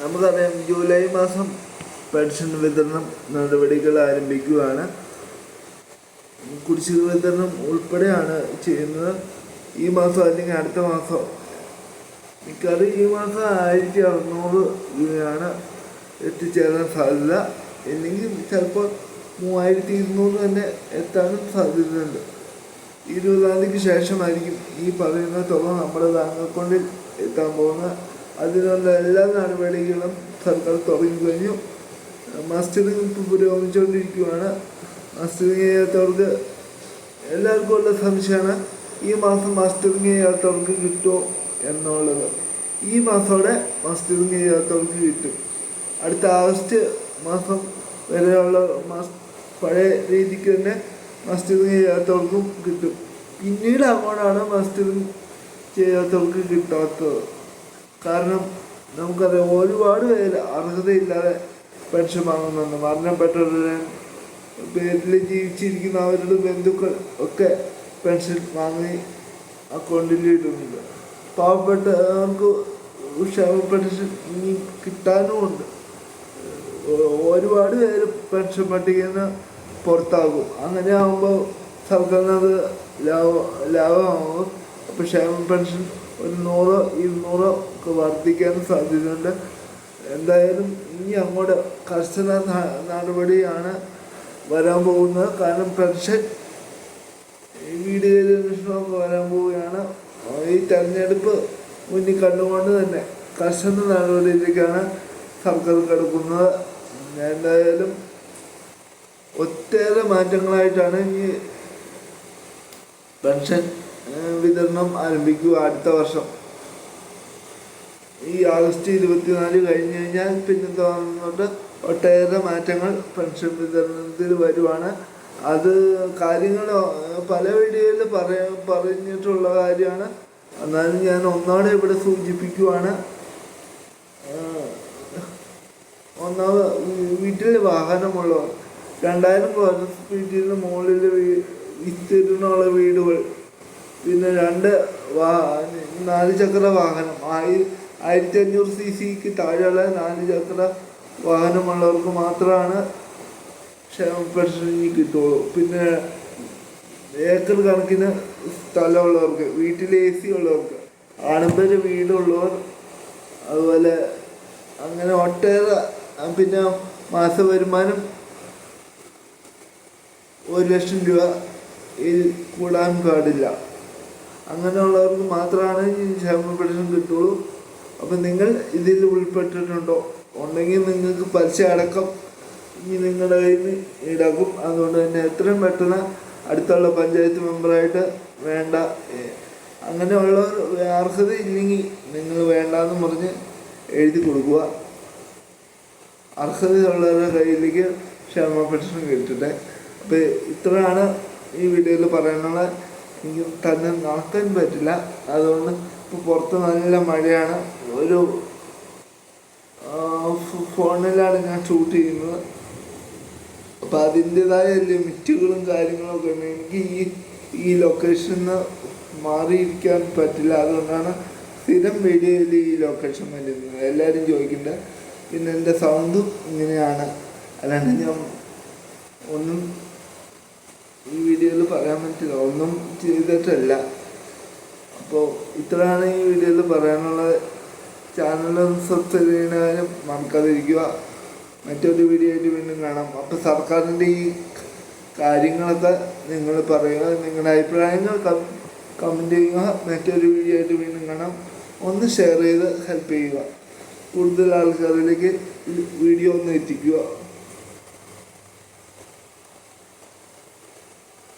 നമുക്കറിയാം ജൂലൈ മാസം പെൻഷൻ വിതരണം നടപടികൾ ആരംഭിക്കുകയാണ് കുടിശ്ശിക വിതരണം ഉൾപ്പെടെയാണ് ചെയ്യുന്നത്. ഈ മാസം അല്ലെങ്കിൽ അടുത്ത മാസം. മിക്കവാറും ഈ മാസം ആയിരത്തി അറുന്നൂറ് രൂപയാണ് എത്തിച്ചേരാൻ സാധ്യത. അല്ലെങ്കിൽ ചിലപ്പോൾ മൂവായിരത്തി ഇരുന്നൂറ് തന്നെ എത്താനും സാധ്യതയുണ്ട്. ഇരുപതാം തീയതിക്ക് ശേഷമായിരിക്കും ഈ പറയുന്ന തുക നമ്മുടെ ബാങ്ക് അക്കൗണ്ടിൽ എത്താൻ പോകുന്നത്. അതിനുള്ള എല്ലാ നടപടികളും സർക്കാർ തുടങ്ങി കഴിഞ്ഞു. മസ്റ്ററിങ് പുരോഗമിച്ചുകൊണ്ടിരിക്കുകയാണ്. മസ്റ്ററിങ് ചെയ്യാത്തവർക്ക് എല്ലാവർക്കും ഉള്ള സംശയമാണ് ഈ മാസം മസ്റ്ററിങ് ചെയ്യാത്തവർക്ക് കിട്ടുമോ എന്നുള്ളത്. ഈ മാസത്തോടെ മസ്റ്ററിങ് ചെയ്യാത്തവർക്ക് കിട്ടും. അടുത്ത ആഗസ്റ്റ് മാസം വരെയുള്ള മാസ് പഴയ രീതിക്ക് തന്നെ മസ്റ്ററിങ് ചെയ്യാത്തവർക്കും കിട്ടും. പിന്നീട് അങ്ങോട്ടാണ് മസ്റ്ററിങ് ചെയ്യാത്തവർക്ക് കിട്ടാത്തത്. കാരണം നമുക്കത് ഒരുപാട് പേര് അർഹതയില്ലാതെ പെൻഷൻ വാങ്ങുന്നുണ്ട്. മരണപ്പെട്ടവരുടെ പേരിൽ ജീവിച്ചിരിക്കുന്ന അവരുടെ ബന്ധുക്കൾ ഒക്കെ പെൻഷൻ വാങ്ങി അക്കൗണ്ടിൽ ഇടുന്നുണ്ട്. പാവപ്പെട്ടവർക്ക് ക്ഷേമ പെൻഷൻ ഇനി കിട്ടാനുമുണ്ട് ഒരുപാട് പേര് പെൻഷൻ പട്ടികയിൽ നിന്ന് പുറത്താകും. അങ്ങനെ ആകുമ്പോൾ സർക്കാരിനത് ലാഭ ലാഭമാകും അപ്പോൾ ക്ഷേമ പെൻഷൻ ഒരു നൂറ് ഇരുന്നൂറ് ഒക്കെ വർദ്ധിക്കാൻ സാധ്യതയുണ്ട്. എന്തായാലും ഇനി അങ്ങോട്ട് കർശന നടപടിയാണ് വരാൻ പോകുന്നത്. കാരണം പെൻഷൻ വീടുകളിൽ അന്വേഷണമൊക്കെ വരാൻ പോവുകയാണ്. ഈ തെരഞ്ഞെടുപ്പ് മുന്നിൽ കണ്ടുകൊണ്ട് തന്നെ കർശന നടപടിയിലേക്കാണ് സർക്കാർ കിടക്കുന്നത്. എന്തായാലും ഒട്ടേറെ മാറ്റങ്ങളായിട്ടാണ് ഈ പെൻഷൻ വിതരണം ആരംഭിക്കുക അടുത്ത വർഷം. ഈ ആഗസ്റ്റ് ഇരുപത്തിനാല് കഴിഞ്ഞ് കഴിഞ്ഞാൽ പിന്നെ തോന്നുന്നുണ്ട് ഒട്ടേറെ മാറ്റങ്ങൾ പെൻഷൻ വിതരണത്തിൽ വരുവാണ്. അത് കാര്യങ്ങൾ പല വീഡിയോയിൽ പറയ പറഞ്ഞിട്ടുള്ള കാര്യമാണ്. എന്നാലും ഞാൻ ഒന്നാണ് ഇവിടെ സൂചിപ്പിക്കുവാണ്. ഒന്നാമത് വീട്ടിൽ വാഹനമുള്ളവർ. രണ്ടായിരം സ്ക്വയർ ഫീറ്റിന് മുകളിൽ വിസ്തീർണമുള്ള വീടുകൾ. പിന്നെ രണ്ട് വാ നാല് ചക്ര വാഹനം. ആയി ആയിരത്തി അഞ്ഞൂറ് സി സിക്ക് താഴെയുള്ള നാല് ചക്ര വാഹനമുള്ളവർക്ക് മാത്രമാണ് ക്ഷേമ പെൻഷൻ കിട്ടുള്ളൂ. പിന്നെ ഏക്കർ കണക്കിന് സ്ഥലമുള്ളവർക്ക് വീട്ടിൽ എ സി ഉള്ളവർക്ക് ആഡംബര വീടുള്ളവർ അതുപോലെ അങ്ങനെ ഒട്ടേറെ പിന്നെ മാസ വരുമാനം ഒരു ലക്ഷം രൂപ കൂടാൻ പാടില്ല. അങ്ങനെയുള്ളവർക്ക് മാത്രമാണ് ഈ ക്ഷേമ പെൻഷൻ കിട്ടുള്ളൂ. അപ്പം നിങ്ങൾ ഇതിൽ ഉൾപ്പെട്ടിട്ടുണ്ടോ? ഉണ്ടെങ്കിൽ നിങ്ങൾക്ക് പലിശ അടക്കം ഇനി നിങ്ങളുടെ കയ്യിൽ ഈടാക്കും. അതുകൊണ്ട് തന്നെ എത്രയും പെട്ടെന്ന് അടുത്തുള്ള പഞ്ചായത്ത് മെമ്പറായിട്ട് വേണ്ട. അങ്ങനെയുള്ള അർഹത ഇല്ലെങ്കിൽ നിങ്ങൾ വേണ്ടാന്ന് പറഞ്ഞ് എഴുതി കൊടുക്കുക. അർഹതയുള്ളവരുടെ കയ്യിലേക്ക് ക്ഷേമ പെൻഷൻ കിട്ടട്ടെ. അപ്പോൾ ഇത്രയാണ് ഈ വീഡിയോയിൽ പറയാനുള്ള എനിക്ക് തന്നെ നടത്താൻ പറ്റില്ല. അതുകൊണ്ട് ഇപ്പോൾ പുറത്ത് നല്ല മഴയാണ്. ഒരു ഫോണിലാണ് ഞാൻ ഷൂട്ട് ചെയ്യുന്നത്. അപ്പം അതിന്റെതായ ലിമിറ്റുകളും കാര്യങ്ങളൊക്കെ ഉണ്ട്. എനിക്ക് ഈ ഈ ലൊക്കേഷനിൽ മാറിയിരിക്കാൻ പറ്റില്ല. അതുകൊണ്ടാണ് സ്ഥിരം വീഡിയോയിൽ ഈ ലൊക്കേഷൻ വരുന്നത് എല്ലാവരും ചോദിക്കുന്നുണ്ട് പിന്നെ എന്റെ സൗണ്ടും ഇങ്ങനെയാണ്. അല്ലാണ്ട് ഞാൻ ഒന്നും ഈ വീഡിയോയിൽ പറയാൻ പറ്റില്ല. ഒന്നും ചെയ്തിട്ടല്ല. അപ്പോൾ ഇത്രയാണ് ഈ വീഡിയോയിൽ പറയാനുള്ളത്. ചാനൽ സബ്സ്ക്രൈബ് ചെയ്യുന്നതിനും മറക്കാതിരിക്കുക. മറ്റൊരു വീഡിയോ ആയിട്ട് വീണ്ടും കാണാം. അപ്പോൾ സർക്കാരിന്റെ ഈ കാര്യങ്ങളൊക്കെ നിങ്ങൾ പറയുക നിങ്ങളുടെ അഭിപ്രായങ്ങൾ കമന്റ് ചെയ്യുക. മറ്റൊരു വീഡിയോ ആയിട്ട് വീണ്ടും കാണാം. ഒന്ന് ഷെയർ ചെയ്ത് ഹെൽപ്പ് ചെയ്യുക. കൂടുതൽ ആൾക്കാരിലേക്ക് വീഡിയോ ഒന്ന് എത്തിക്കുക.